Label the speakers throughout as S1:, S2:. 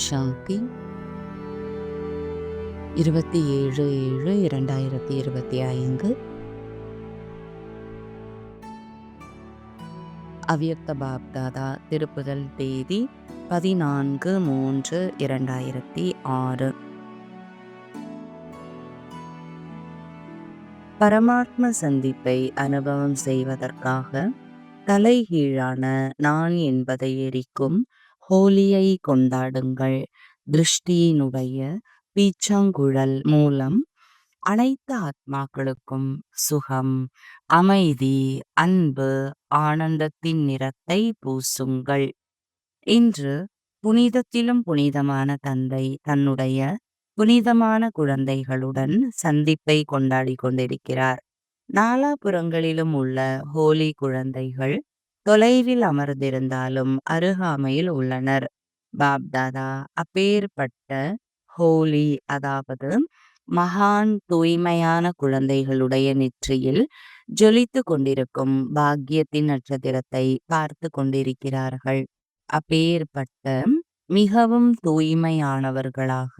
S1: சாந்தி இருபத்தி ஏழு ஏழு இரண்டாயிரத்தி இருபத்தி ஐந்து. அவ்யக்த பாப்தாதா திருப்புதல் தேதி பதினான்கு மூன்று இரண்டாயிரத்தி ஆறு. பரமாத்ம சந்திப்பை அனுபவம் செய்வதற்காக தலைகீழான நான் என்பதை எரிக்கும் ஹோலியை கொண்டாடுங்கள். திருஷ்டியினுடைய பீச்சாங்குழல் மூலம் அனைத்து ஆத்மாக்களுக்கும் சுகம். அமைதி அன்பு ஆனந்தத்தின் நிறத்தை பூசுங்கள். இன்று புனிதத்திலும் புனிதமான தந்தை தன்னுடைய புனிதமான குழந்தைகளுடன் சந்திப்பை கொண்டாடி கொண்டிருக்கிறார். நாலாபுறங்களிலும் உள்ள ஹோலி குழந்தைகள் தொலைவில் அமர்ந்திருந்தாலும் அருகாமையில் உள்ளனர். பாப்தாதா அப்பேற்பட்ட ஹோலி அதாவது மகான் தூய்மையான குழந்தைகளுடைய நெற்றியில் ஜொலித்து கொண்டிருக்கும் பாக்கியத்தின் நட்சத்திரத்தை பார்த்து கொண்டிருக்கிறார்கள். அப்பேற்பட்ட மிகவும் தூய்மையானவர்களாக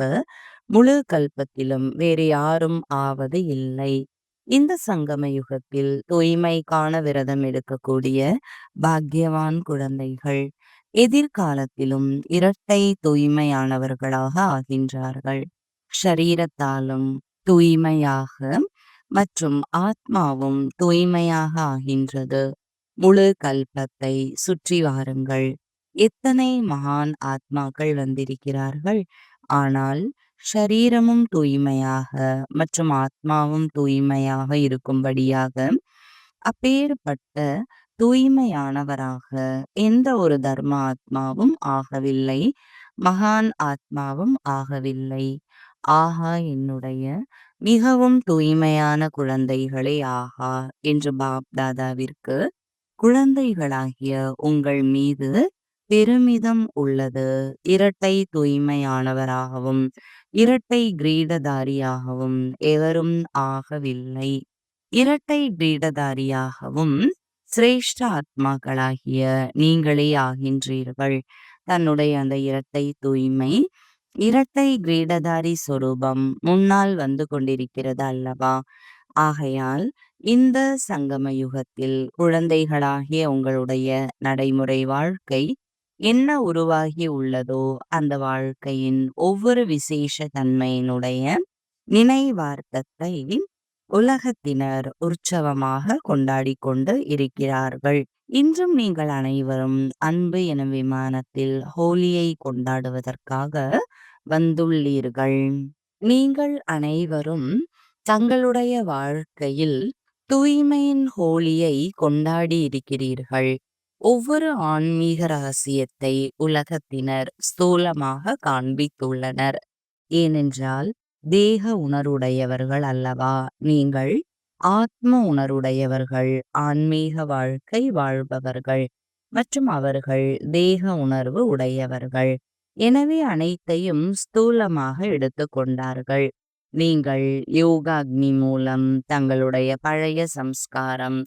S1: முழு கல்பத்திலும் வேறு யாரும் ஆவது இல்லை. இந்த சங்கம யுகத்தில் தூய்மைக்கான விரதம் எடுக்கக்கூடிய பாக்கியவான் குழந்தைகள் எதிர்காலத்திலும் இரட்டை தூய்மையானவர்களாக ஆகின்றார்கள். ஷரீரத்தாலும் தூய்மையாக மற்றும் ஆத்மாவும் தூய்மையாக ஆகின்றது. முழு கல்பத்தை சுற்றி வாருங்கள். எத்தனை மகான் ஆத்மாக்கள் வந்திருக்கிறார்கள்? ஆனால் ஷரீரமும் தூய்மையாக மற்றும் ஆத்மாவும் தூய்மையாக இருக்கும்படியாக அப்பேற்பட்ட தூய்மையானவராக எந்த ஒரு தர்ம ஆத்மாவும் ஆகவில்லை. மகான் ஆத்மாவும் ஆகவில்லை. ஆஹா என்னுடைய மிகவும் தூய்மையான குழந்தைகளே ஆஹா என்று பாப்தாதாவிற்கு குழந்தைகளாகிய உங்கள் மீது பெருமிதம் உள்ளது. இரட்டை தூய்மையானவராகவும் இரட்டை கிரீடதாரியாகவும் எவரும் ஆகவில்லை. இரட்டை கிரீடதாரியாகவும் சிரேஷ்ட ஆத்மாக்களாகிய நீங்களே ஆகின்றீர்கள். தன்னுடைய அந்த இரட்டை தூய்மை இரட்டை கிரீடதாரி சொரூபம் முன்னால் வந்து கொண்டிருக்கிறது அல்லவா? ஆகையால் இந்த சங்கம யுகத்தில் குழந்தைகளாகிய உங்களுடைய நடைமுறை வாழ்க்கை என்ன உருவாகி உள்ளதோ அந்த வாழ்க்கையின் ஒவ்வொரு விசேஷ தன்மையினுடைய நினைவார்த்தத்தை உலகத்தினர் உற்சவமாக கொண்டாடி கொண்டு இருக்கிறார்கள். இன்றும் நீங்கள் அனைவரும் அன்பு எனும் விமானத்தில் ஹோலியை கொண்டாடுவதற்காக வந்துள்ளீர்கள். நீங்கள் அனைவரும் தங்களுடைய வாழ்க்கையில் தூய்மையின் ஹோலியை கொண்டாடி இருக்கிறீர்கள். ஒவ்வொரு ஆன்மீக ரகசியத்தை உலகத்தினர் ஸ்தூலமாக காண்பித்துள்ளனர். ஏனென்றால் தேக உணர்வுடையவர்கள் அல்லவா நீங்கள்? ஆத்ம உணர்வுடையவர்கள் ஆன்மீக வாழ்க்கை வாழ்பவர்கள் மற்றும் அவர்கள் தேக உணர்வு உடையவர்கள். எனவே அனைத்தையும் ஸ்தூலமாக எடுத்துக்கொண்டார்கள் நீங்கள் யோகாக்னி மூலம் தங்களுடைய பழைய சம்ஸ்காரம்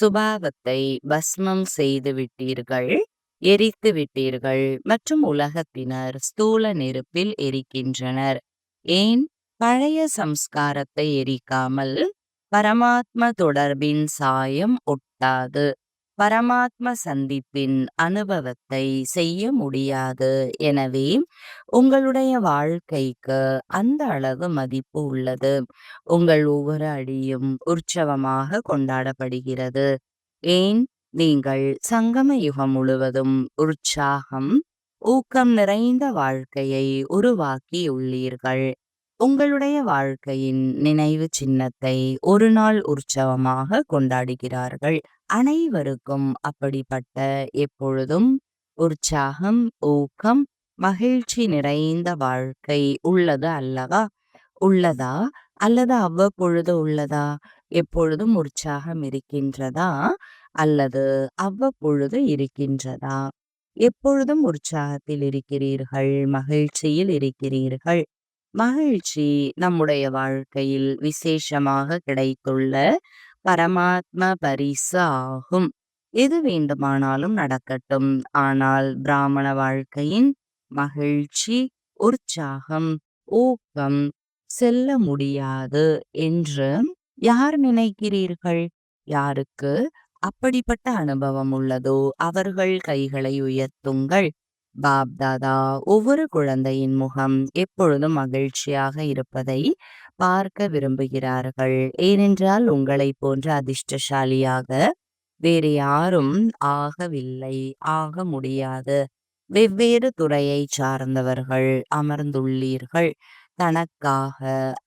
S1: சுபாவத்தை பஸ்மம் செய்து விட்டீர்கள் எரித்து விட்டீர்கள் மற்றும் உலகத்தினர் ஸ்தூல நெருப்பில் எரிக்கின்றனர். ஏன்? பழைய சம்ஸ்காரத்தை எரிக்காமல் பரமாத்ம தொடர்பின் சாயம் ஒட்டாது. பரமாத்ம சந்திப்பின் அனுபவத்தை செய்ய முடியாது. எனவே உங்களுடைய வாழ்க்கைக்கு அந்த அளவு மதிப்பு உள்ளது. உங்கள் ஒவ்வொரு அடியும் உற்சவமாக கொண்டாடப்படுகிறது. ஏன்? நீங்கள் சங்கம யுகம் முழுவதும் உற்சாகம் ஊக்கம் நிறைந்த வாழ்க்கையை உருவாக்கியுள்ளீர்கள் உங்களுடைய வாழ்க்கையின் நினைவு சின்னத்தை ஒரு நாள் உற்சவமாக கொண்டாடுகிறார்கள். அனைவருக்கும் அப்படிப்பட்ட எப்பொழுதும் உற்சாகம் ஊக்கம் மகிழ்ச்சி நிறைந்த வாழ்க்கை உள்ளது அல்லவா? உள்ளதா? அல்லது அவ்வப்பொழுது உள்ளதா? எப்பொழுதும் உற்சாகம் இருக்கின்றதா? அல்லது அவ்வப்பொழுது இருக்கின்றதா? எப்பொழுதும் உற்சாகத்தில் இருக்கிறீர்கள் மகிழ்ச்சியில் இருக்கிறீர்கள். மகிழ்ச்சி நம்முடைய வாழ்க்கையில் விசேஷமாக கிடைத்துள்ள பரமாத்ம பரிசு ஆகும் எது வேண்டுமானாலும் நடக்கட்டும். ஆனால் பிராமண வாழ்க்கையின் மகிழ்ச்சி உற்சாகம் ஊக்கம் செல்ல முடியாது என்று யார் நினைக்கிறீர்கள்? யாருக்கு? அப்படிப்பட்ட அனுபவம் உள்ளதோ? அவர்கள் கைகளை உயர்த்துங்கள். பாப் தாதா ஒவ்வொரு குழந்தையின் முகம் எப்பொழுதும் மகிழ்ச்சியாக இருப்பதை பார்க்க விரும்புகிறார்கள். ஏனென்றால் உங்களை போன்ற அதிர்ஷ்டசாலியாக வேறு யாரும் ஆகவில்லை. ஆக முடியாது. வெவ்வேறு துறையை சார்ந்தவர்கள் அமர்ந்துள்ளீர்கள். தனக்காக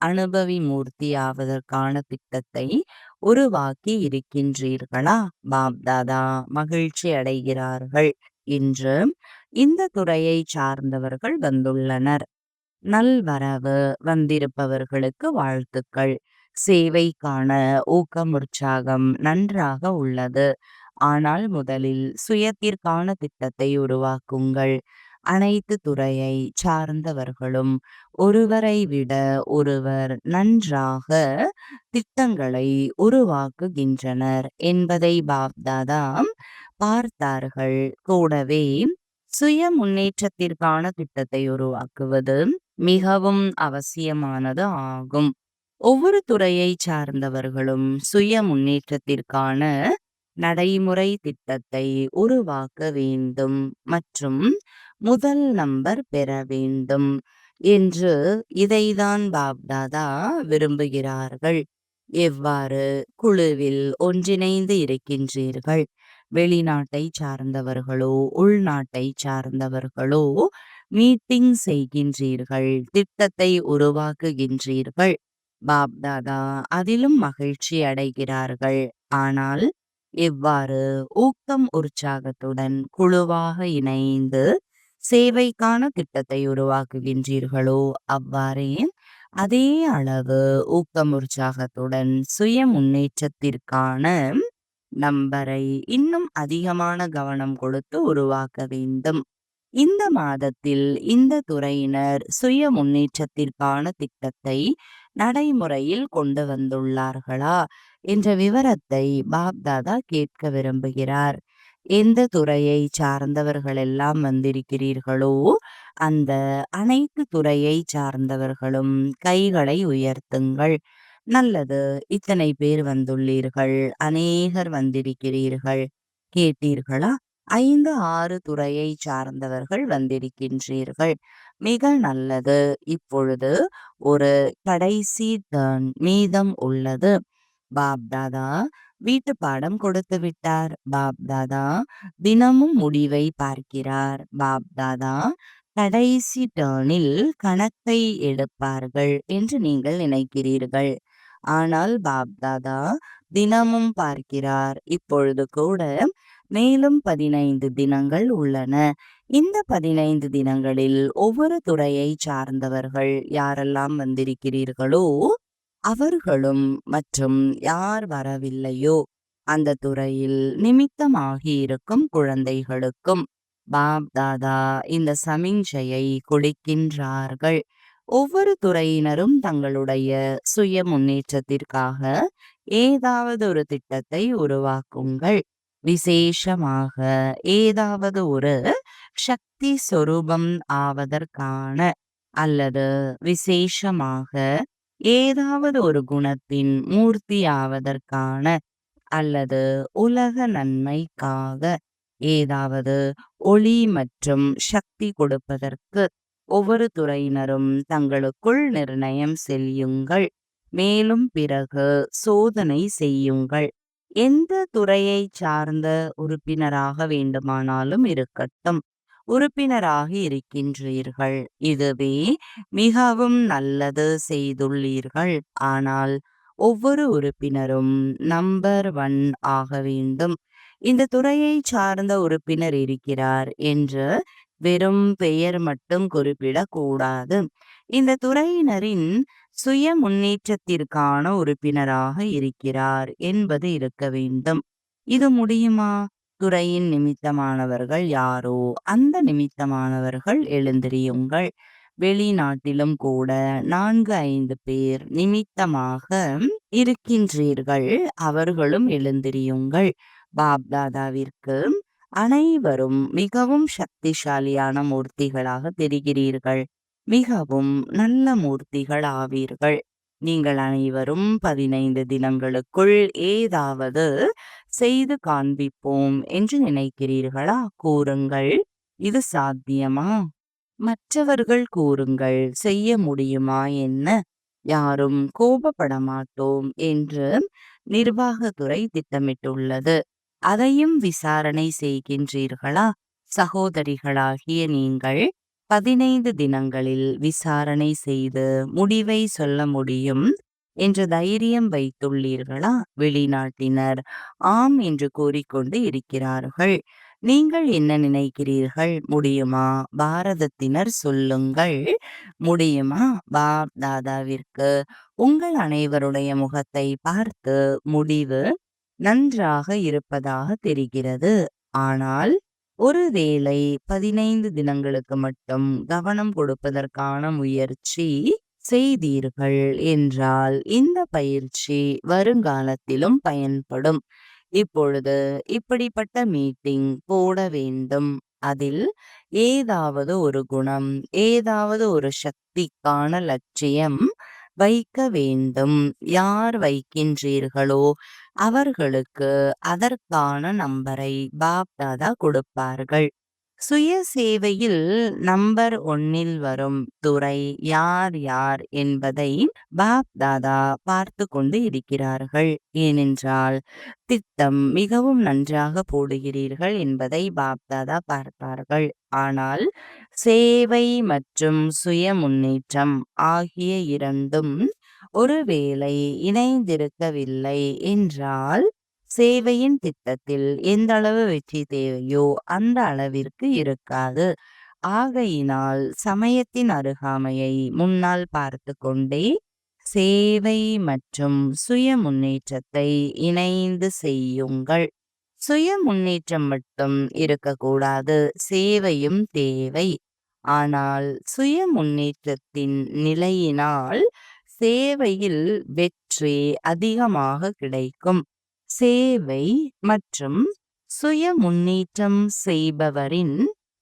S1: அனுபவி மூர்த்தி ஆவதற்கான திட்டத்தை உருவாக்கி இருக்கின்றீர்களா? பாப்தாதா மகிழ்ச்சி அடைகிறார்கள். இன்று இந்த துறையை சார்ந்தவர்கள் வந்துள்ளனர். நல்வரவு வந்திருப்பவர்களுக்கு வாழ்த்துக்கள். சேவைக்கான ஊக்கம் உற்சாகம் நன்றாக உள்ளது. ஆனால் முதலில் சுயத்திற்கான திட்டத்தை உருவாக்குங்கள். அனைத்து துறையை சார்ந்தவர்களும் ஒருவரை விட ஒருவர் நன்றாக திட்டங்களை உருவாக்குகின்றனர் என்பதை பாப்தாதா பார்த்தார்கள். கூடவே சுய முன்னேற்றத்திற்கான திட்டத்தை உருவாக்குவது மிகவும் அவசியமானது ஆகும். ஒவ்வொரு துறையை சார்ந்தவர்களும் சுய முன்னேற்றத்திற்கான நடைமுறை திட்டத்தை உருவாக்க வேண்டும் மற்றும் முதல் நம்பர் பெற வேண்டும் என்று இதைதான் பாப்தாதா விரும்புகிறார்கள். எவ்வாறு குழுவில் ஒன்றிணைந்து இருக்கின்றீர்கள்? வெளிநாட்டை சார்ந்தவர்களோ உள்நாட்டை சார்ந்தவர்களோ மீட்டிங் செய்கின்றீர்கள் திட்டத்தை உருவாக்குகின்றீர்கள். பாப்தாதா அதிலும் மகிழ்ச்சி அடைகிறார்கள். ஆனால் எவ்வாறு ஊக்கம் உற்சாகத்துடன் குழுவாக இணைந்து சேவைக்கான திட்டத்தை உருவாக்குகின்றீர்களோ அவ்வாறே அதே அளவு ஊக்கம் உற்சாகத்துடன் சுய முன்னேற்றத்திற்கான நம்பரை இன்னும் அதிகமான கவனம் கொடுத்து உருவாக்க வேண்டும். இந்த மாதத்தில் இந்த துறையினர் சுய முன்னேற்றத்திற்கான திட்டத்தை நடைமுறையில் கொண்டு வந்துள்ளார்களா என்ற விவரத்தை பாப்தாதா கேட்க விரும்புகிறார். எந்த துறையை சார்ந்தவர்கள் எல்லாம் வந்திருக்கிறீர்களோ அந்த அனைத்து துறையை சார்ந்தவர்களும் கைகளை உயர்த்துங்கள். நல்லது இத்தனை பேர் வந்துள்ளீர்கள் அநேகர் வந்திருக்கிறீர்கள் கேட்டீர்களா? ஐந்து ஆறு துறையை சார்ந்தவர்கள் வந்திருக்கின்றீர்கள். மிக நல்லது. இப்பொழுது ஒரு கடைசி டர்ன் மீதம் உள்ளது. பாப்தாதா வீட்டு பாடம் கொடுத்து விட்டார். பாப்தாதா தினமும் முடிவை பார்க்கிறார். பாப்தாதா கடைசி டர்னில் கணக்கை எடுப்பார்கள் என்று நீங்கள் நினைக்கிறீர்கள். ஆனால் பாப்தாதா தினமும் பார்க்கிறார். இப்பொழுது கூட மேலும் பதினைந்து தினங்கள் உள்ளன. இந்த பதினைந்து தினங்களில் ஒவ்வொரு துறையை சார்ந்தவர்கள் யாரெல்லாம் வந்திருக்கிறீர்களோ அவர்களும் மற்றும் யார் வரவில்லையோ அந்த துறையில் நிமித்தமாகி இருக்கும் குழந்தைகளுக்கும் பாப் தாதா இந்த சமிஞ்சையை கொடுக்கின்றார்கள். ஒவ்வொரு துறையினரும் தங்களுடைய சுய முன்னேற்றத்திற்காக ஏதாவது ஒரு திட்டத்தை உருவாக்குங்கள். விசேஷமாக ஏதாவது ஒரு சக்தி சொரூபம் ஆவதற்கான அல்லது விசேஷமாக ஏதாவது ஒரு குணத்தின் மூர்த்தி ஆவதற்கான அல்லது உலக நன்மைக்காக ஏதாவது ஒளி மற்றும் சக்தி கொடுப்பதற்கு ஒவ்வொரு துறையினரும் தங்களுக்குள் நிர்ணயம் செய்யுங்கள் மேலும் பிறகு சோதனை செய்யுங்கள். எந்த துறையை சார்ந்த உறுப்பினராக வேண்டுமானாலும் இருக்கட்டும். உறுப்பினராக இருக்கின்றீர்கள். இதுவே மிகவும் நல்லது செய்துள்ளீர்கள். ஆனால் ஒவ்வொரு உறுப்பினரும் நம்பர் ஒன் ஆக வேண்டும். இந்த துறையை சார்ந்த உறுப்பினர் இருக்கிறார் என்று வெறும் பெயர் மட்டும் குறிப்பிடக்கூடாது. இந்த துறையினரின் சுய முன்னேற்றத்திற்கான உறுப்பினராக இருக்கிறார் என்பது இருக்க வேண்டும். இது முடியுமா? துறையின் நிமித்தமானவர்கள் யாரோ? அந்த நிமித்தமானவர்கள் எழுந்திரியுங்கள் வெளிநாட்டிலும் கூட நான்கு ஐந்து பேர் நிமித்தமாக இருக்கின்றீர்கள். அவர்களும் எழுந்திரியுங்கள் பாப்தாதாவிற்கு அனைவரும் மிகவும் சக்திசாலியான மூர்த்திகளாக தெரிகிறீர்கள். மிகவும் நல்ல மூர்த்திகள் ஆவீர்கள் நீங்கள் அனைவரும் பதினைந்து தினங்களுக்குள் ஏதாவது செய்து காண்பிப்போம் என்று நினைக்கிறீர்களா? கூறுங்கள். இது சாத்தியமா? மற்றவர்கள் கூறுங்கள். செய்ய முடியுமா? என்ன? யாரும் கோபப்பட மாட்டோம் என்று நிர்வாகத்துறை திட்டமிட்டுள்ளது. அதையும் விசாரணை செய்கின்றீர்களா? சகோதரிகளாகிய நீங்கள் பதினைந்து தினங்களில் விசாரணை செய்து முடிவை சொல்ல முடியும் என்ற தைரியம் வைத்துள்ளீர்களா? வெளிநாட்டினர் ஆம் என்று கூறிக்கொண்டு இருக்கிறார்கள். நீங்கள் என்ன நினைக்கிறீர்கள்? முடியுமா? பாரதத்தினர் சொல்லுங்கள். முடியுமா? பாப் தாதாவிற்கு உங்கள் அனைவருடைய முகத்தை பார்த்து முடிவு நன்றாக இருப்பதாக தெரிகிறது. ஆனால் ஒருவேளை பதினைந்து தினங்களுக்கு மட்டும் கவனம் கொடுப்பதற்கான முயற்சி செய்தீர்கள் என்றால் இந்த பயிற்சி வருங்காலத்திலும் பயன்படும். இப்பொழுது இப்படிப்பட்ட மீட்டிங் போட வேண்டும். அதில் ஏதாவது ஒரு குணம் ஏதாவது ஒரு சக்திக்கான லட்சியம் வைக்க வேண்டும். யார் வைக்கின்றீர்களோ அவர்களுக்கு அதற்கான நம்பரை பாப்தாதா கொடுப்பார்கள். சுய சேவையில் நம்பர் ஒன்னில் வரும் துறை யார் யார் என்பதை பாப் தாதா பார்த்து கொண்டு இருக்கிறார்கள். ஏனென்றால் திட்டம் மிகவும் நன்றாக போடுகிறீர்கள் என்பதை பாப் தாதா பார்ப்பார்கள். ஆனால் சேவை மற்றும் சுய முன்னேற்றம் ஆகிய இரண்டும் ஒருவேளை இணைந்திருக்கவில்லை என்றால் சேவையின் திட்டத்தில் எந்த அளவு வெற்றி தேவையோ அந்த அளவிற்கு இருக்காது. ஆகையினால் சமயத்தின் அருகாமையை முன்னால் பார்த்து கொண்டே சேவை மற்றும் சுய முன்னேற்றத்தை இணைந்து செய்யுங்கள். சுய முன்னேற்றம் மட்டும் இருக்கக்கூடாது சேவையும் தேவை. ஆனால் சுய முன்னேற்றத்தின் நிலையினால் சேவையில் வெற்றி அதிகமாக கிடைக்கும். சேவை மற்றும் சுய முன்னேற்றம் செய்பவரின்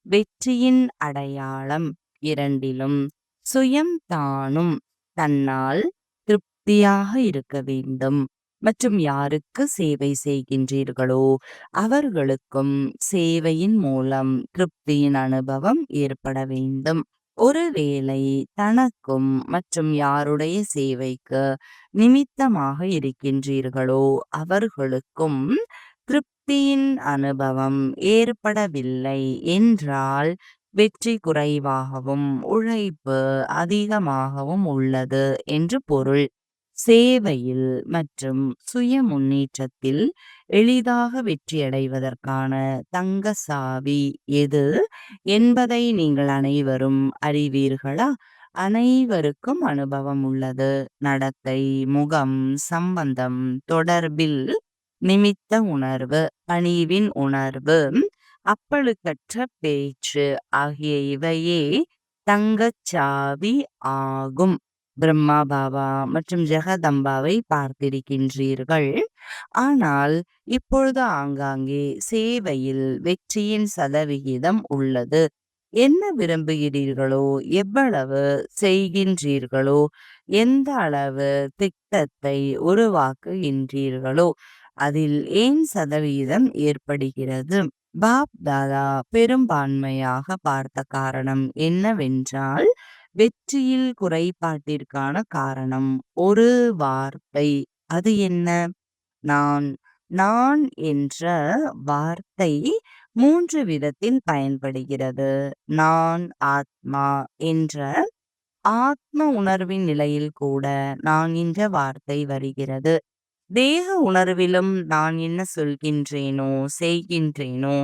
S1: வெற்றியின் அடையாளம் இரண்டிலும் சுயம் தானும் தன்னால் திருப்தியாக இருக்க வேண்டும். மற்றும் யாருக்கு சேவை செய்கின்றீர்களோ அவர்களுக்கும் சேவையின் மூலம் திருப்தியின் அனுபவம் ஏற்பட வேண்டும். ஒருவேளை தனக்கும் மற்றும் யாருடைய சேவைக்கு நிமித்தமாக இருக்கின்றீர்களோ அவர்களுக்கும் திருப்தியின் அனுபவம் ஏற்படவில்லை என்றால் வெற்றி குறைவாகவும் உழைப்பு அதிகமாகவும் உள்ளது என்று பொருள். சேவையில் மற்றும் சுய முன்னேற்றத்தில் எளிதாக வெற்றியடைவதற்கான தங்க சாவி எது என்பதை நீங்கள் அனைவரும் அறிவீர்களா? அனைவருக்கும் அனுபவம் உள்ளது. நடத்தை முகம் சம்பந்தம் தொடர்பில் நிமித்த உணர்வு பணிவின் உணர்வு அப்பழுக்கற்ற பேச்சு ஆகிய இவையே தங்கச்சாவி ஆகும். பிரம்மா பாபா மற்றும் ஜெகதம்பாவை பார்த்திருக்கின்றீர்கள். ஆனால் இப்பொழுது ஆங்காங்கே சேவையில் வெற்றியின் சதவிகிதம் உள்ளது. என்ன விரும்புகிறீர்களோ எவ்வளவு செய்கின்றீர்களோ எந்த அளவு திட்டத்தை உருவாக்குகின்றீர்களோ அதில் ஏன் சதவீதம் ஏற்படுகிறது? பாப் தாதா பெரும்பான்மையாக பார்த்த காரணம் என்னவென்றால் வெற்றியில் குறைபாட்டிற்கான காரணம். ஒரு வார்த்தை. அது என்ன? நான் நான் என்ற வார்த்தை மூன்று விதத்தில் பயன்படுகிறது. நான் ஆத்மா என்ற ஆத்ம உணர்வின் நிலையில் கூட நான் என்ற வார்த்தை வருகிறது. தேக உணர்விலும் நான் என்ன சொல்கின்றேனோ செய்கின்றேனோ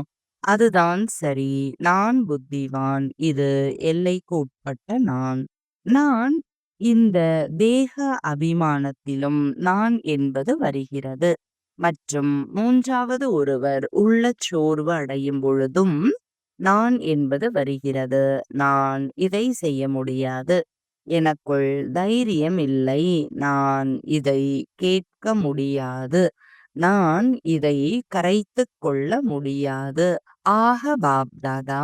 S1: அதுதான் சரி. நான் புத்திவான். இது எல்லைக்கு உட்பட்ட நான். நான் இந்த தேக அபிமானத்திலும் நான் என்பது வருகிறது. மற்றும் மூன்றாவது ஒருவர் உள்ள சோர்வு அடையும் பொழுதும் நான் என்பது வருகிறது. நான் இதை செய்ய முடியாது. எனக்குள் தைரியம் இல்லை. நான் இதை கேட்க முடியாது. நான் இதை கரைத்து கொள்ள முடியாது.
S2: ஆக பாப்தாதா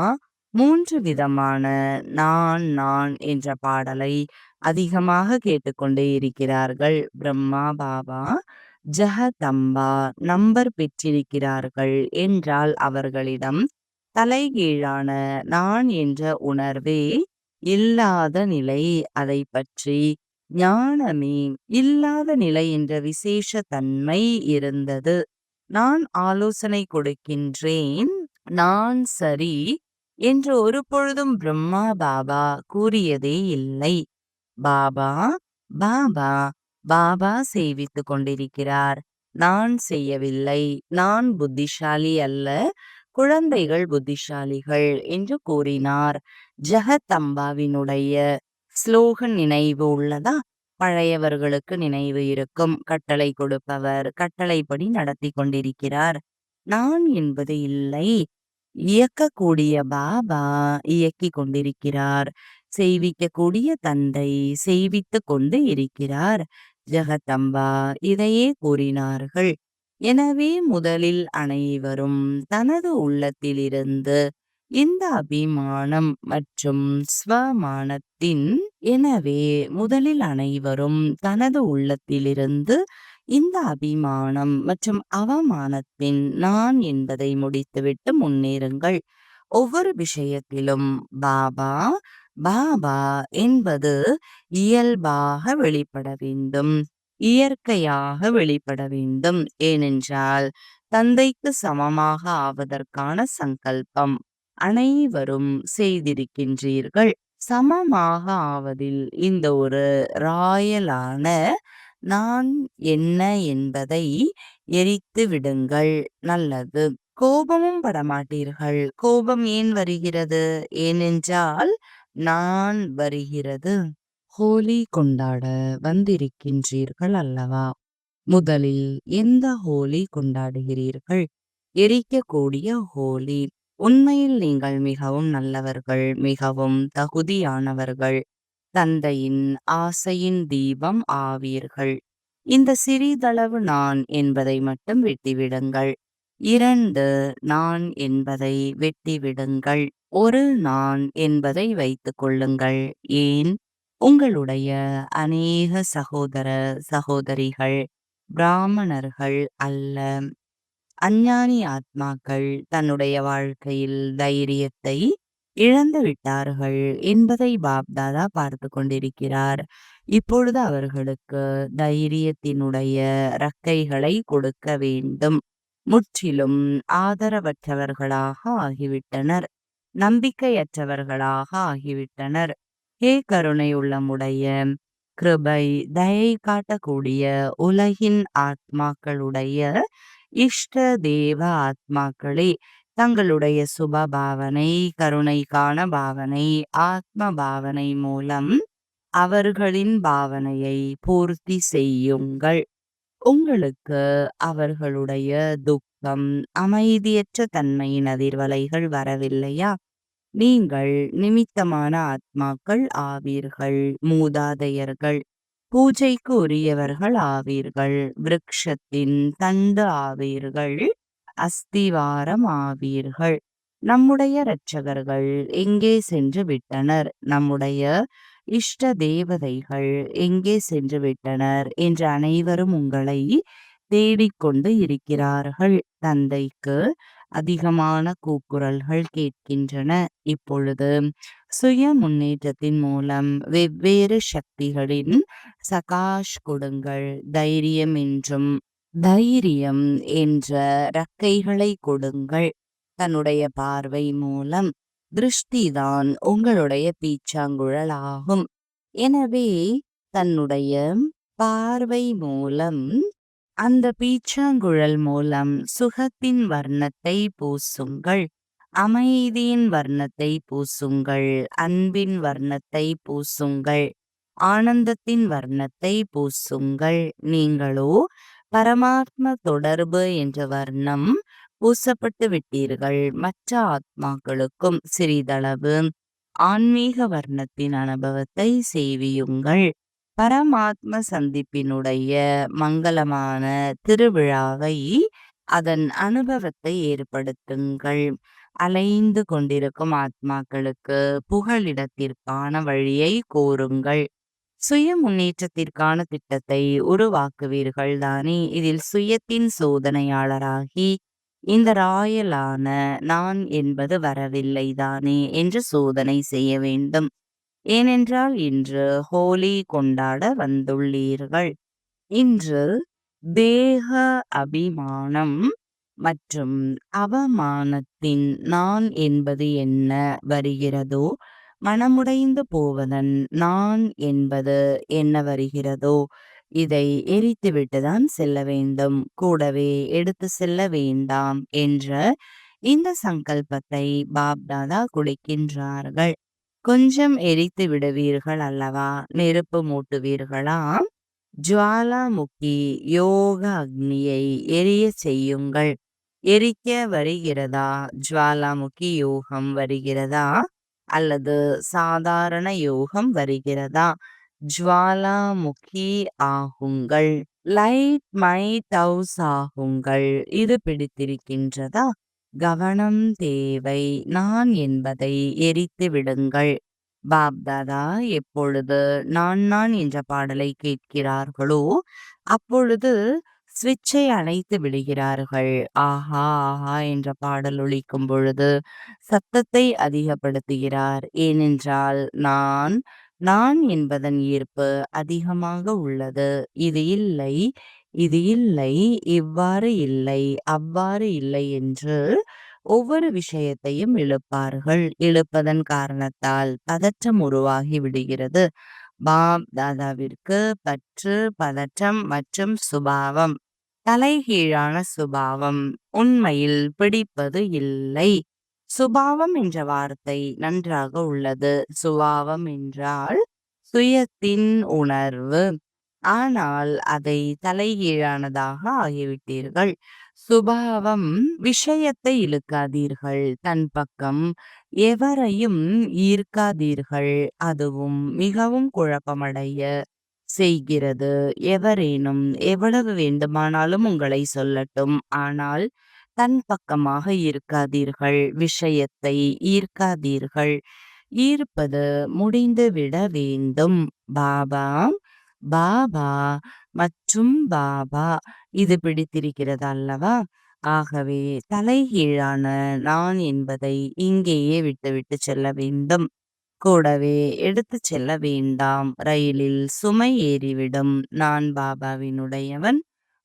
S2: மூன்று விதமான நான் நான் என்ற பாடலை அதிகமாக கேட்டுக்கொண்டே இருக்கிறார்கள். பிரம்மா பாபா ஜஹதம்பா நம்பர் பெற்றிருக்கிறார்கள் என்றால் அவர்களிடம் தலைகீழான நான் என்ற உணர்வே இல்லாத நிலை. அதை பற்றி ஞானமே இல்லாத நிலை என்ற விசேஷ தன்மை இருந்தது. நான் ஆலோசனை கொடுக்கின்றேன். நான் சரி என்று ஒரு பொழுதும் பிரம்மா பாபா கூறியதே இல்லை. பாபா பாபா பாபா சேவித்துக் கொண்டிருக்கிறார். நான் செய்யவில்லை. நான் புத்திசாலி அல்ல. குழந்தைகள் புத்திசாலிகள் என்று கூறினார். ஜெகத்தம்பாவினுடைய ஸ்லோகன் நினைவு உள்ளதா? பழையவர்களுக்கு நினைவு இருக்கும். கட்டளை கொடுப்பவர் கட்டளைப்படி நடத்தி கொண்டிருக்கிறார். நான் என்பது இல்லை. இயக்கக்கூடிய பாபா இயக்கி கொண்டிருக்கிறார். செய்விக்கக்கூடிய தந்தை செய்வித்துக் கொண்டு இருக்கிறார். ஜெகதம்பா இதையே கூறினார்கள். எனவே முதலில் அனைவரும் தனது உள்ளத்திலிருந்து இந்த அபிமானம் மற்றும் ஸ்வமானத்தின் எனவே முதலில் அனைவரும் தனது உள்ளத்திலிருந்து இந்த அபிமானம் மற்றும் அவமானத்தின் நான் என்பதை முடித்துவிட்டு முன்னேறுங்கள். ஒவ்வொரு விஷயத்திலும் பாபா பாபா என்பது இயல்பாக வெளிப்பட வேண்டும் இயற்கையாக வெளிப்பட வேண்டும். ஏனென்றால் தந்தைக்கு சமமாக ஆவதற்கான சங்கல்பம் அனைவரும் செய்திருக்கின்றீர்கள். சமமாக ஆவதில் இந்த ஒரு ராயலான நான் என்ன என்பதை எரித்து விடுங்கள். நல்லது. கோபமும் படமாட்டீர்கள். கோபம் ஏன் வருகிறது? ஏனென்றால் நான் வருகிறது. ஹோலி கொண்டாட வந்திருக்கின்றீர்கள் அல்லவா? முதலில் எந்த ஹோலி கொண்டாடுகிறீர்கள்? எரிக்கக்கூடிய ஹோலி. உண்மையில் நீங்கள் மிகவும் நல்லவர்கள் மிகவும் தகுதியானவர்கள். தந்தையின் ஆசையின் தீபம் ஆவீர்கள். இந்த சிறிதளவு நான் என்பதை மட்டும் வெட்டிவிடுங்கள். இரண்டு நான் என்பதை வெட்டிவிடுங்கள். ஒரு நான் என்பதை வைத்துக் கொள்ளுங்கள். ஏன்? உங்களுடைய அநேக சகோதர சகோதரிகள் பிராமணர்கள் அல்ல. அஞ்ஞானி ஆத்மாக்கள் தன்னுடைய வாழ்க்கையில் தைரியத்தை இழந்து விட்டார்கள் என்பதை பாப்தாதா பார்த்து கொண்டிருக்கிறார். இப்பொழுது அவர்களுக்கு தைரியத்தினுடைய ரக்கைகளை கொடுக்க வேண்டும். முற்றிலும் ஆதரவற்றவர்களாக ஆகிவிட்டனர். நம்பிக்கையற்றவர்களாக ஆகிவிட்டனர். ஹே கருணை உள்ளமுடைய கிருபை தயை காட்டக்கூடிய உலகின் ஆத்மாக்களுடைய இஷ்ட தேவ ஆத்மாக்களே தங்களுடைய சுப பாவனை கருணைக்கான பாவனை ஆத்ம பாவனை மூலம் அவர்களின் பாவனையை பூர்த்தி செய்யுங்கள். உங்களுக்கு அவர்களுடைய துக்கம் அமைதியற்ற தன்மையின் அதிர்வலைகள் வரவில்லையா? நீங்கள் நிமித்தமான ஆத்மாக்கள் ஆவீர்கள் மூதாதையர்கள் பூஜைக்கு உரியவர்கள் ஆவீர்கள் விரக்ஷத்தின் தண்டு ஆவீர்கள். அஸ்திவாரம் ஆவீர்கள் நம்முடைய இரட்சகர்கள் எங்கே சென்று விட்டனர்? நம்முடைய இஷ்ட தேவதைகள் எங்கே சென்று விட்டனர்? என்று அனைவரும் உங்களை தேடிக்கொண்டு இருக்கிறார்கள். தந்தைக்கு அதிகமான கூக்குரல்கள் கேட்கின்றன. இப்பொழுது சுய முன்னேற்றத்தின் மூலம் வெவ்வேறு சக்திகளின் சகாஷ் கொடுங்கள். தைரியம் என்றும் தைரியம் என்ற ரக்கைகளை கொடுங்கள். தன்னுடைய பார்வை மூலம் திருஷ்டிதான் உங்களுடைய பீச்சாங்குழல் ஆகும் எனவே தன்னுடைய பார்வை மூலம் அந்த பீச்சாங்குழல் மூலம் சுகத்தின் வர்ணத்தை பூசுங்கள். அமைதியின் வர்ணத்தை பூசுங்கள். அன்பின் வர்ணத்தை பூசுங்கள். ஆனந்தத்தின் வர்ணத்தை பூசுங்கள். நீங்களோ பரமாத்ம தொடர்பு என்ற வர்ணம் பூசப்பட்டு விட்டீர்கள். மற்ற ஆத்மாக்களுக்கும் சிறிதளவு ஆன்மீக வர்ணத்தின் அனுபவத்தை செய்வியுங்கள். பரமாத்ம சந்திப்பினுடைய மங்களமான திருவிழாவை அதன் அனுபவத்தை ஏற்படுத்துங்கள். அலைந்து கொண்டிருக்கும் ஆத்மாக்களுக்கு புகலிடத்திற்கான வழியை கோருங்கள். சுய முன்னேற்றத்திற்கான திட்டத்தை உருவாக்குவீர்கள் தானே இதில் சுயத்தின் சோதனையாளராகி இந்த ராயலான நான் என்பது வரவில்லை தானே என்று சோதனை செய்ய வேண்டும். ஏனென்றால் இன்று ஹோலி கொண்டாட வந்துள்ளீர்கள். இன்று தேக அபிமானம் மற்றும் அவமானத்தின் நான் என்பது என்ன வருகிறதோ மனமுடைந்து போவதன் நான் என்பது என்ன வருகிறதோ இதை எரித்துவிட்டுதான் செல்ல வேண்டும். கூடவே எடுத்து செல்ல வேண்டாம் என்ற இந்த சங்கல்பத்தை பாப்தாதா குடிக்கின்றார்கள். கொஞ்சம் எரித்து விடுவீர்கள் அல்லவா? நெருப்பு மூட்டுவீர்களா? ஜுவாலாமுகி யோக அக்னியை எரிய செய்யுங்கள். எரிக்க வருகிறதா? ஜுவாலாமுகி யோகம் வருகிறதா? அல்லது சாதாரண யோகம் வருகிறதா? ஜுவாலாமுகி ஆகுங்கள். லைட் மை ஹவுஸ் ஆகுங்கள். இது பிடித்திருக்கின்றதா? கவனம் தேவை. நான் என்பதை எரித்து விடுங்கள். பாப்தாதா எப்பொழுது நான் நான் என்ற பாடலை கேட்கிறார்களோ அப்பொழுது சுவிட்சை அணைத்து விடுகிறார்கள். ஆஹா ஆஹா என்ற பாடல் ஒழிக்கும் பொழுது சத்தத்தை அதிகப்படுத்துகிறார். ஏனென்றால் நான் நான் என்பதன் ஈர்ப்பு அதிகமாக உள்ளது. இது இல்லை இது இல்லை இவ்வாறு இல்லை அவ்வாறு இல்லை என்று ஒவ்வொரு விஷயத்தையும் இழுப்பார்கள் இழுப்பதன் காரணத்தால் பதற்றம் உருவாகி விடுகிறது. பாப் தாதாவிற்கு பற்று பதற்றம் மற்றும் சுபாவம் தலைகீழான சுபாவம் உண்மையில் பிடிப்பது இல்லை. சுபாவம் என்ற வார்த்தை நன்றாக உள்ளது. சுபாவம் என்றால் சுயத்தின் உணர்வு. ஆனால் அதை தலைகீழானதாக ஆகிவிட்டீர்கள். சுபாவம் விஷயத்தை இழுக்காதீர்கள். தன் பக்கம் எவரையும் ஈர்க்காதீர்கள். அதுவும் மிகவும் குழப்பமடைய செய்கிறது எவரேனும் எவ்வளவு வேண்டுமானாலும் உங்களை சொல்லட்டும். ஆனால் தன் பக்கமாக இருக்காதீர்கள் விஷயத்தை ஈர்க்காதீர்கள். ஈர்ப்பது முடிந்துவிட வேண்டும். பாபா பாபா மற்றும் பாபா. இது பிடித்திருக்கிறது அல்லவா? ஆகவே தலைகீழான நான் என்பதை இங்கேயே விட்டுவிட்டு செல்ல வேண்டும். கூடவே எடுத்து செல்ல வேண்டாம். ரயிலில் சுமை ஏறிவிடும். நான் பாபாவினுடையவன்.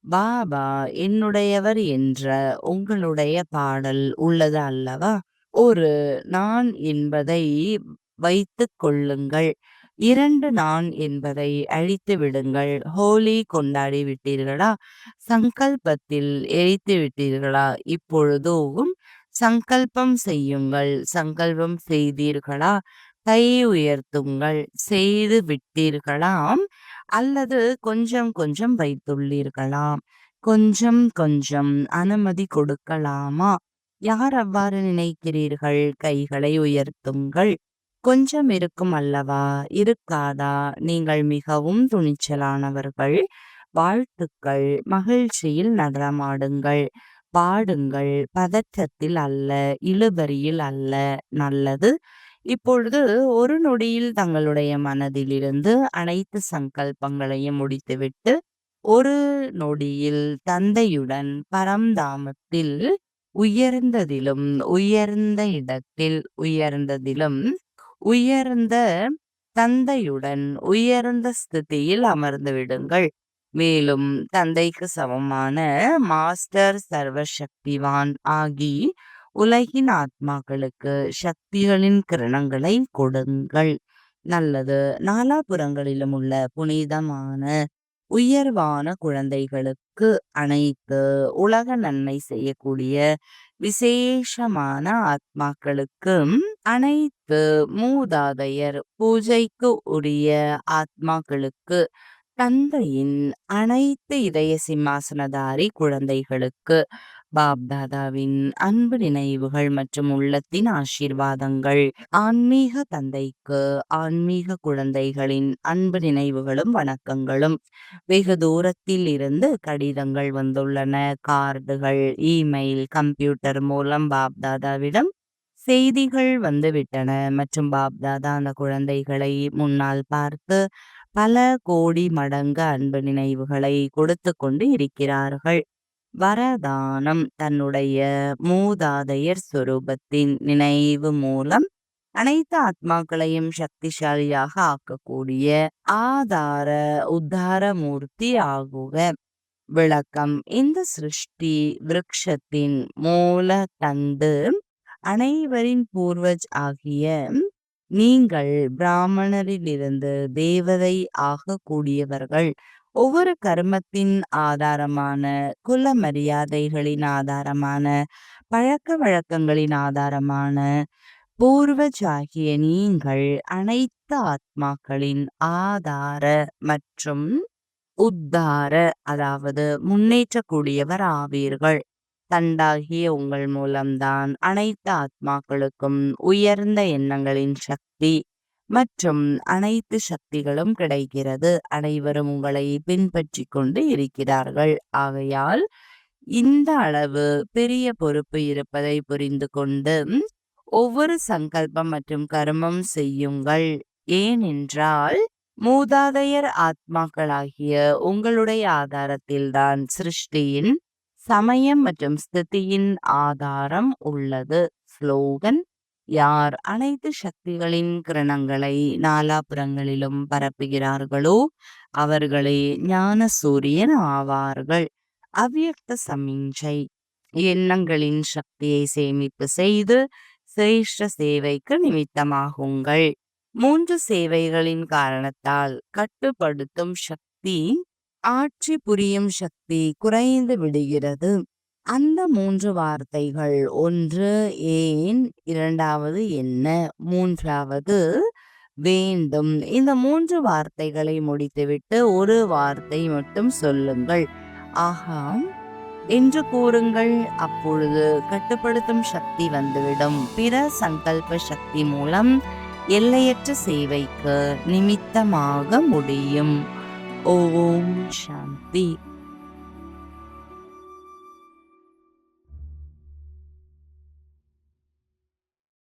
S2: பாபா என்னுடையவர் என்ற உங்களுடைய பாடல் உள்ளது அல்லவா? ஒரு நான் என்பதை வைத்துக் கொள்ளுங்கள். இரண்டு நான் என்பதை அழித்து விடுங்கள். ஹோலி கொண்டாடி விட்டீர்களா? சங்கல்பத்தில் எரித்து விட்டீர்களா? இப்பொழுதும் சங்கல்பம் செய்யுங்கள். சங்கல்பம் செய்தீர்களா? கை உயர்த்துங்கள். செய்து விட்டீர்களாம். அல்லது கொஞ்சம் கொஞ்சம் வைத்துள்ளீர்களாம். கொஞ்சம் கொஞ்சம் அனுமதி கொடுக்கலாமா? யார் அவ்வாறு நினைக்கிறீர்கள்? கைகளை உயர்த்துங்கள். கொஞ்சம் இருக்கும் அல்லவா? இருக்காதா? நீங்கள் மிகவும் துணிச்சலானவர்கள். வாழ்த்துக்கள். மகிழ்ச்சியில் நடனமாடுங்கள். பாடுங்கள். பதற்றத்தில் அல்ல. இழுபறியில் அல்ல. நல்லது. இப்பொழுது ஒரு நொடியில் தங்களுடைய மனதிலிருந்து அனைத்து சங்கல்பங்களையும் முடித்துவிட்டு ஒரு நொடியில் தந்தையுடன் பரம்தாமத்தில் உயர்ந்ததிலும் உயர்ந்த இடத்தில் உயர்ந்ததிலும் உயர்ந்த தந்தையுடன் உயர்ந்த ஸ்திதியில் அமர்ந்து விடுங்கள். மேலும் தந்தைக்கு சமமான மாஸ்டர் சர்வசக்திவான் ஆகி உலகின் ஆத்மாக்களுக்கு சக்திகளின் கிரணங்களை கொடுங்கள். நல்லது. நாலாபுறங்களிலும் உள்ள புனிதமான உயர்வான குழந்தைகளுக்கு அனைத்து உலக நன்மை செய்யக்கூடிய விசேஷமான ஆத்மாக்களுக்கும் அனைத்து மூதாதையர் பூஜைக்கு உரிய ஆத்மாக்களுக்கு தந்தையின் அனைத்து இதய சிம்மாசனதாரி குழந்தைகளுக்கு பாப்தாதாவின் அன்பு நினைவுகள் மற்றும் உள்ளத்தின் ஆசீர்வாதங்கள். ஆன்மீக தந்தைக்கு ஆன்மீக குழந்தைகளின் அன்பு நினைவுகளும் வணக்கங்களும். வெகு தூரத்தில் இருந்து கடிதங்கள் வந்துள்ளன. கார்டுகள் இமெயில் கம்ப்யூட்டர் மூலம் பாப்தாதாவிடம் செய்திகள் வந்துவிட்டன. மற்றும் பாப்தாதா அந்த குழந்தைகளை முன்னால் பார்த்து பல கோடி மடங்கு அன்பு நினைவுகளை கொடுத்து கொண்டு இருக்கிறார்கள். வரதானம் தன்னுடைய மூதாதையர் சொரூபத்தின் நினைவு மூலம் அனைத்து ஆத்மாக்களையும் சக்திசாலியாக ஆக்கக்கூடிய ஆதார உத்தார மூர்த்தி ஆகுக. விளக்கம் இந்த சிருஷ்டி விருட்சத்தின் மூல தண்டு அனைவரின் பூர்வஜ் ஆகிய நீங்கள் பிராமணரிலிருந்து தேவதை ஆகக்கூடியவர்கள். ஒவ்வொரு கர்மத்தின் ஆதாரமான குல மரியாதைகளின் ஆதாரமான பழக்க வழக்கங்களின் ஆதாரமான பூர்வஜ் நீங்கள் அனைத்து ஆத்மாக்களின் ஆதார மற்றும் உத்தார அதாவது முன்னேற்றக்கூடியவர் ஆவீர்கள். தண்டாகிய உங்கள் மூலம்தான் அனைத்து ஆத்மாக்களுக்கும் உயர்ந்த எண்ணங்களின் சக்தி மற்றும் அனைத்து சக்திகளும் கிடைக்கிறது. அனைவரும் உங்களை பின்பற்றி கொண்டு இருக்கிறார்கள். ஆகையால் இந்த அளவு பெரிய பொறுப்பு இருப்பதை புரிந்து கொண்டு ஒவ்வொரு சங்கல்பம் மற்றும் கர்மம் செய்யுங்கள். ஏனென்றால் மூதாதையர் ஆத்மாக்களாகிய உங்களுடைய ஆதாரத்தில்தான் சிருஷ்டியின் சமயம் மற்றும் ஸ்திதியின் ஆதாரம் உள்ளது. ஸ்லோகன் யார் அனைத்து சக்திகளின் கிரணங்களை நாலாபுறங்களிலும் பரப்புகிறார்களோ அவர்களே ஞான சூரியன் ஆவார்கள். அவ்வியக்த சமிஞ்சை. எண்ணங்களின் சக்தியை சேமிப்பு செய்து சிரேஷ்ட சேவைக்கு நிமித்தமாகுங்கள். மூன்று சேவைகளின் காரணத்தால் கட்டுப்படுத்தும் சக்தி ஆட்சி புரியும் சக்தி குறைந்து விடுகிறது. அந்த மூன்று வார்த்தைகள் ஒன்று ஏன் இரண்டாவது என்ன மூன்றாவது வேண்டும். இந்த மூன்று வார்த்தைகளை முடித்துவிட்டு ஒரு வார்த்தை மட்டும் சொல்லுங்கள். ஆஹா என்று கூறுங்கள். அப்பொழுது கட்டுப்படுத்தும் சக்தி வந்துவிடும். பிற சங்கல்ப சக்தி மூலம் எல்லையற்ற சேவைக்கு நிமித்தமாக முடியும். ஓம் சாந்தி.